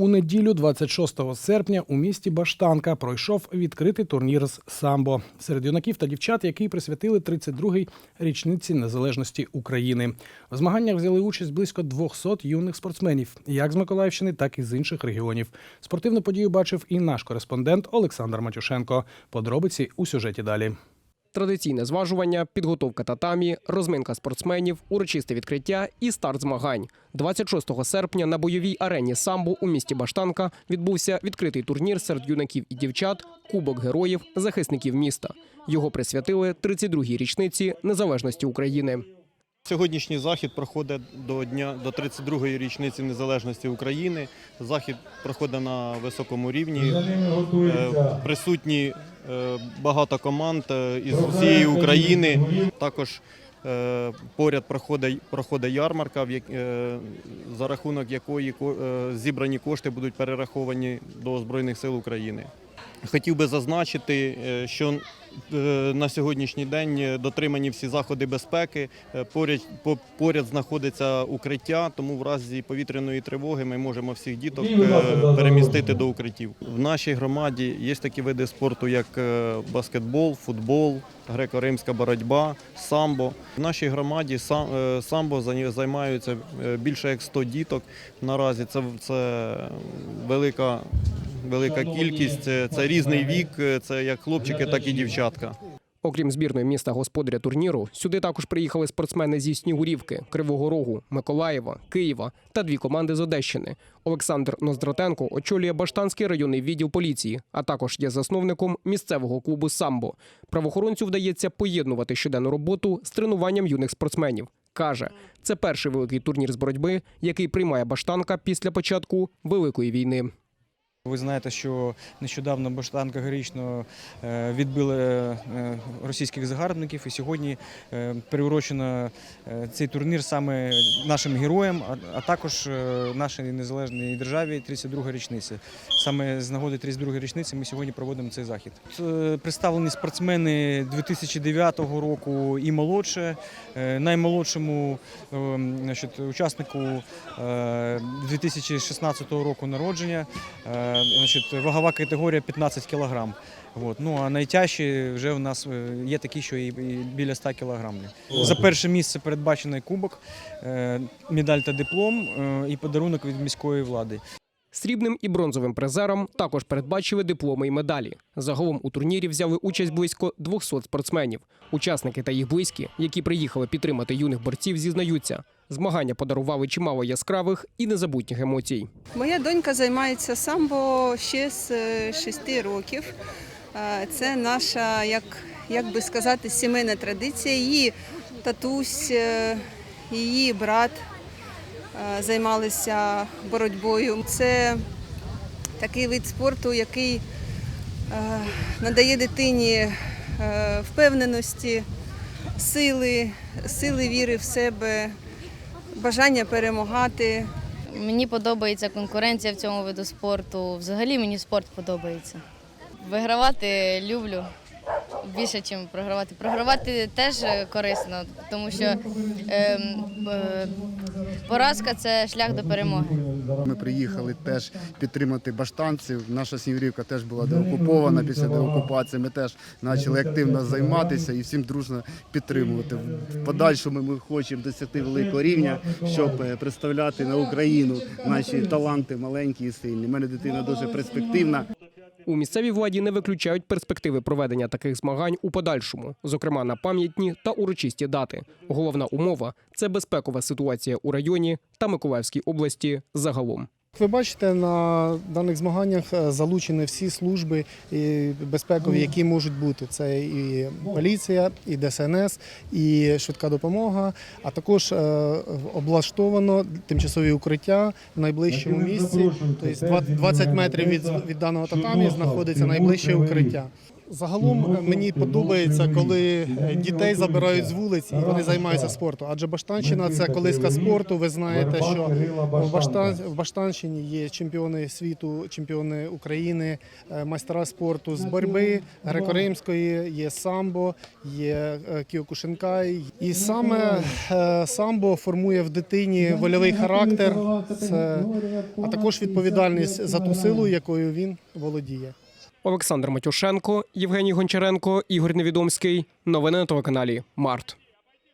У неділю, 26 серпня, у місті Баштанка пройшов відкритий турнір з самбо серед юнаків та дівчат, який присвятили 32-й річниці незалежності України. В змаганнях взяли участь близько 200 юних спортсменів, як з Миколаївщини, так і з інших регіонів. Спортивну подію бачив і наш кореспондент Олександр Матюшенко. Подробиці у сюжеті далі. Традиційне зважування, підготовка татамі, розминка спортсменів, урочисте відкриття і старт змагань. 26 серпня на бойовій арені самбо у місті Баштанка відбувся відкритий турнір серед юнаків і дівчат Кубок героїв, захисників міста. Його присвятили 32-й річниці незалежності України. Сьогоднішній захід проходить до дня до 32-ї річниці незалежності України. Захід проходить на високому рівні. Е, Присутні багато команд е, із усієї України. Також е, поряд проходить, проходить ярмарка, е, за рахунок якої ко- е, зібрані кошти будуть перераховані до Збройних сил України. Хотів би зазначити, е, що е, на сьогоднішній день е, дотримані всі заходи безпеки. Поряд, по- поряд знаходиться укриття, тому в разі повітряної тривоги ми можемо всіх діток перемістити до укриттів. В нашій громаді є такі види спорту, як баскетбол, футбол, греко-римська боротьба, самбо. В нашій громаді самбо займаються більше як 100 діток. Наразі це, це велика велика кількість. Це, це різний вік, це як хлопчики, так і дівчатка. Окрім збірної міста господаря турніру, сюди також приїхали спортсмени зі Снігурівки, Кривого Рогу, Миколаєва, Києва та дві команди з Одещини. Олександр Ноздратенко очолює Баштанський районний відділ поліції, а також є засновником місцевого клубу самбо. Правоохоронцю вдається поєднувати щоденну роботу з тренуванням юних спортсменів. Каже, це перший великий турнір з боротьби, який приймає Баштанка після початку великої війни. Ви знаєте, що нещодавно Баштанка героїчно е, відбили е, російських загарбників, і сьогодні е, приурочено цей турнір саме нашим героям, а- також нашій незалежній державі 32 річниці. Саме з нагоди 32 річниці ми сьогодні проводимо цей захід. Представлені спортсмени 2009 року і молодше. Наймолодшому значить, учаснику е, 2016 року народження. Е, Значить, вагова категорія 15 кг. Ну, а найтяжчі вже у нас е, є такі, що і, біля 100 кг. За перше місце передбачений кубок, е, медаль та диплом і подарунок від міської влади. Срібним і бронзовим призерам також передбачили дипломи і медалі. Загалом у турнірі взяли участь близько 200 спортсменів. Учасники та їх близькі, які приїхали підтримати юних борців, зізнаються. Змагання подарували чимало яскравих і незабутніх емоцій. Моя донька займається самбо ще з 6 років. Е, Це наша, як, як би сказати, сімейна традиція. Її татусь, е, її брат е, займалися боротьбою. Це такий вид спорту, який е, надає дитині е, впевненості, сили, сили віри в себе, бажання перемагати. Мені подобається конкуренція в цьому виду спорту. Взагалі мені спорт подобається. Вигравати люблю більше, ніж програвати. Програвати теж корисно, тому що е, е, поразка це шлях до перемоги. Ми приїхали теж підтримати баштанців. Наша Снігурівка теж була деокупована після деокупації. Ми теж почали активно займатися і всім дружно підтримувати. В подальшому ми хочемо досягти великого рівня, щоб е, представляти на Україну наші таланти маленькі і сильні. У мене дитина дуже перспективна. У місцевій владі не виключають перспективи проведення таких змагань у подальшому, зокрема на пам'ятні та урочисті дати. Головна умова це безпекова ситуація у районі та Миколаївській області загалом. Ви бачите, на даних змаганнях е, залучені всі служби безпекові, які можуть бути. Це і поліція, і ДСНС, і швидка допомога, а також е, облаштовано тимчасові укриття в найближчому місці. Тобто 20 метрів від, від даного татамі знаходиться найближче укриття. Загалом е, мені подобається, коли е, дітей забирають з вулиць і вони займаються спортом. Адже Баштанщина це колиска спорту. Ви знаєте, що в, Баштан, Баштанщині є чемпіони світу, чемпіони України, е, майстра спорту з боротьби греко-римської, є самбо, є кіокушинкай. І саме самбо формує в дитині вольовий характер, а також відповідальність за ту силу, якою він володіє. Олександр Матюшенко, Євгеній Гончаренко, Ігор Невідомський. Новини на телеканалі Март.